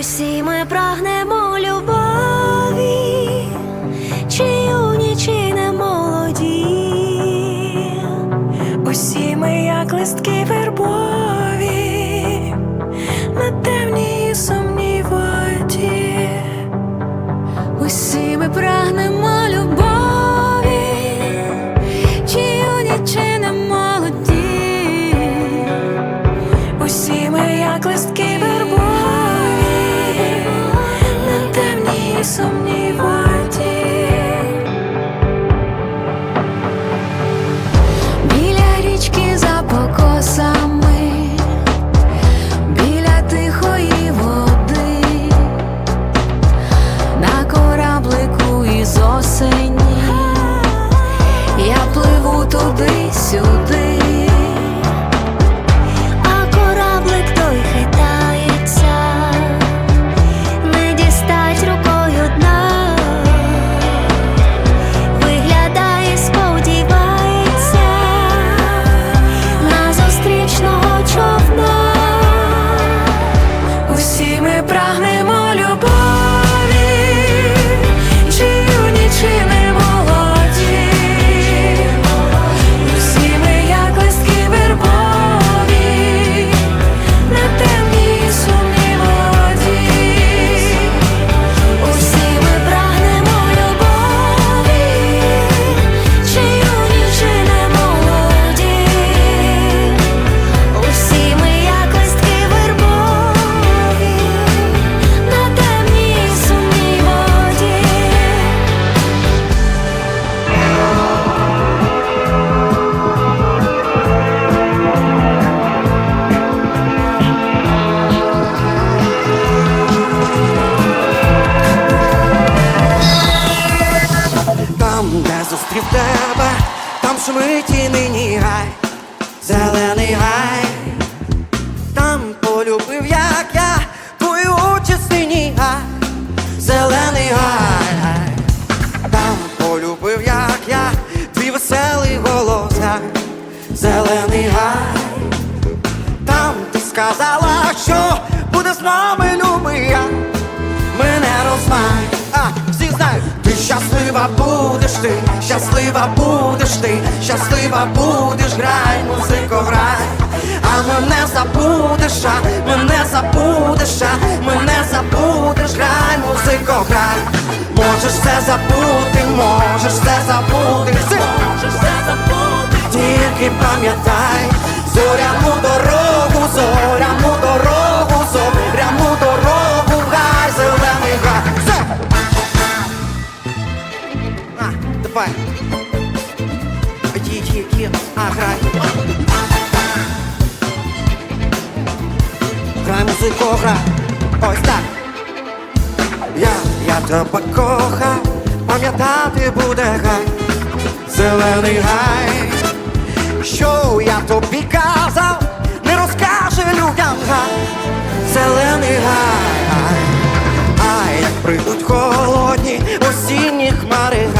Усі ми прагнемо любові, чи юні, чи не молоді. Усі ми, як листки вербові, там шумить нині гай, зелений гай, там полюбив, як я, твою частині гай, зелений гай, там полюбив, як я, твій веселий голос гай, зелений гай, там ти сказала, що буде з нами любий щаслива будеш ти, щаслива будеш, грай, музико, грай, а мене забудеш, а мене забудеш, а мене забудеш, грай, музико, грай, можеш все забути, можеш все забути, можеш все забути, тільки пам'ятай, зоряну дорогу, зоряну дорогу, а грай. Грай музику, грай. Ось так. Я, я тебе кохаю, пам'ятати буде гай, зелений гай. Що я тобі казав, не розкаже людям гай, зелений гай, а як прийдуть холодні осінні хмари гай,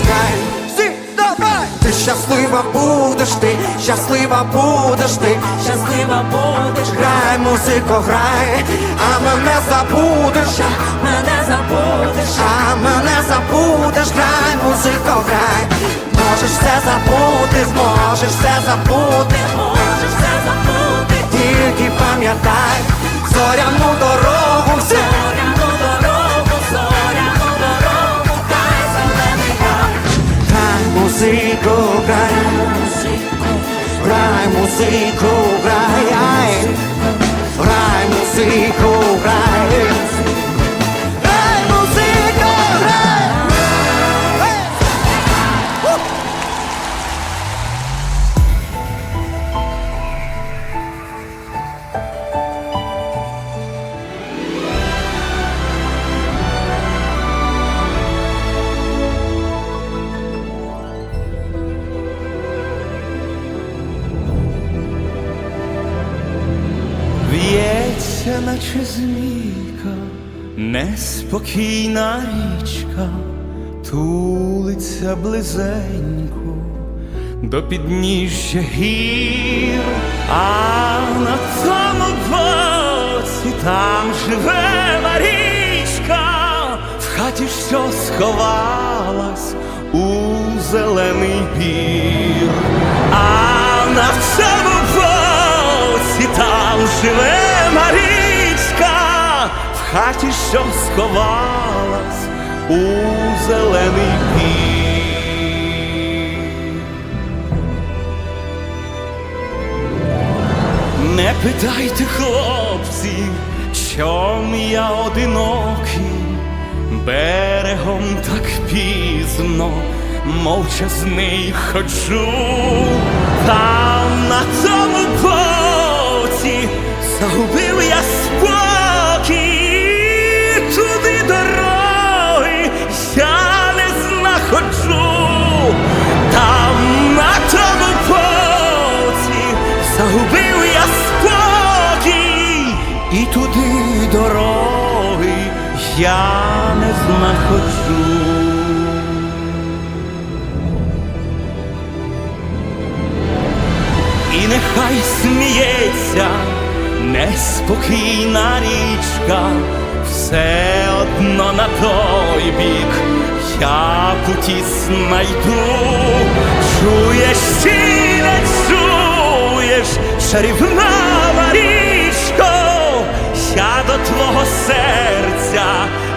через. Всі, давай! Ти щаслива будеш ти, щаслива будеш ти, щаслива будеш, грай, музико, грай, а мене забудеш, а мене забудеш, а мене забудеш, грай, музико, грай, можеш все забути, зможеш все забути, можеш все забути, тільки пам'ятай, зоряну дорогу, грай музику, В'ється, наче змійка, неспокійна річка, тулиться близенько, до підніжжя гір, а на тому боці там живе Марічка, в хаті, що сховалась у зелений бір, а на цьому боці там живе хаті, що сховалась у зелений бір. Не питайте, хлопці, чом я одинокий, берегом так пізно, мовчазний ходжу, там на тому боці загубив я спокій, І нехай сміється неспокійна річка, все одно на той бік я путі знайду, чуєш чи не чуєш, чарівна Марічко, я до твого серця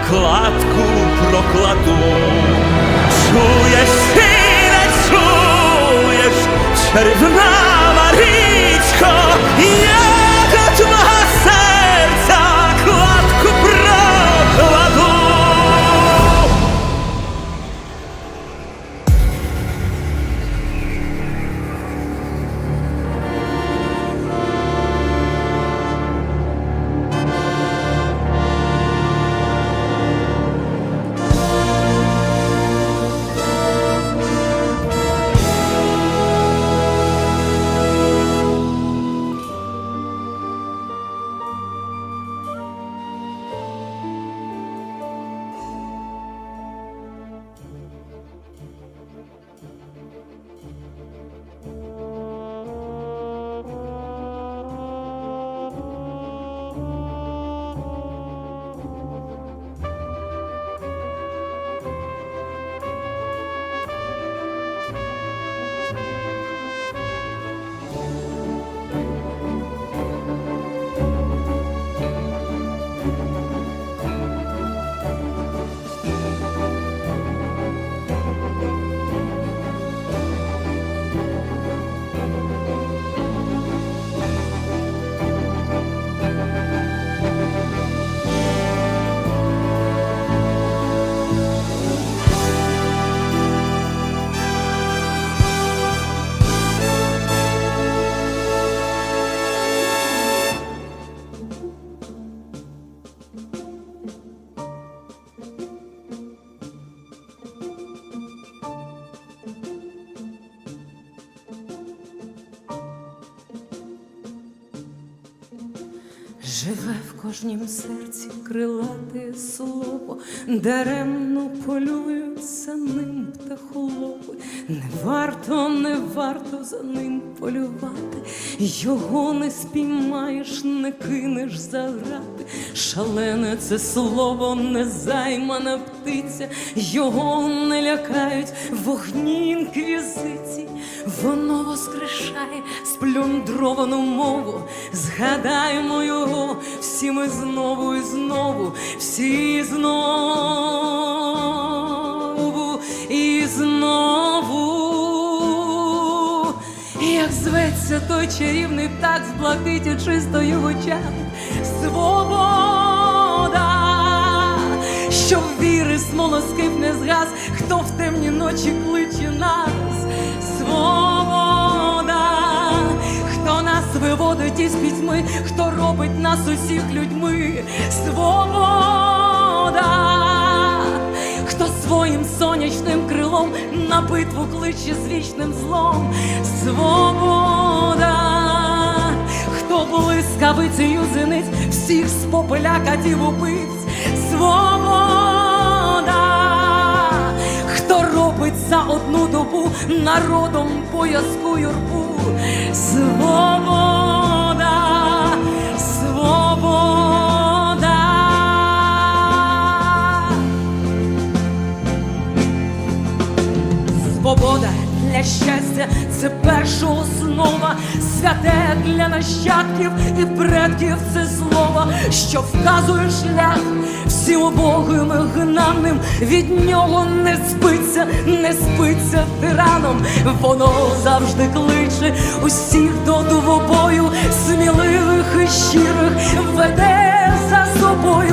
кладку прокладу, чуєш ти не чуєш, чарівна Марічко, я кожнім серці крилате слово, даремно полюють за ним птахолови. Не варто, не варто за ним полювати, його не спіймаєш, не кинеш за. Шалене це слово, незаймана птиця, його не лякають вогні інквізиції. Воно воскрешає сплюндровану мову. Згадаємо його всі ми знову і знову, всі знову і знову. Як зветься той чарівний птах з блакиті чистою в очах. Свобода, що віри смолоскип не згас, хто в темні ночі кличе нас. Свобода, виводить із пітьми, хто робить нас усіх людьми. Свобода, хто своїм сонячним крилом на битву кличе з вічним злом. Свобода, хто блискавицею зениць всіх з попеля катів убивць. Свобода, хто робить за одну одну добу народом боязку юрбу. Свобода, свобода. Свобода для щастя це перша основа, святе для нащадків і предків це слово, що вказує шлях всім убогим і гнаним. Від нього не спиться, не спиться тираном. Воно завжди кличе усіх до двобою, сміливих і щирих веде за собою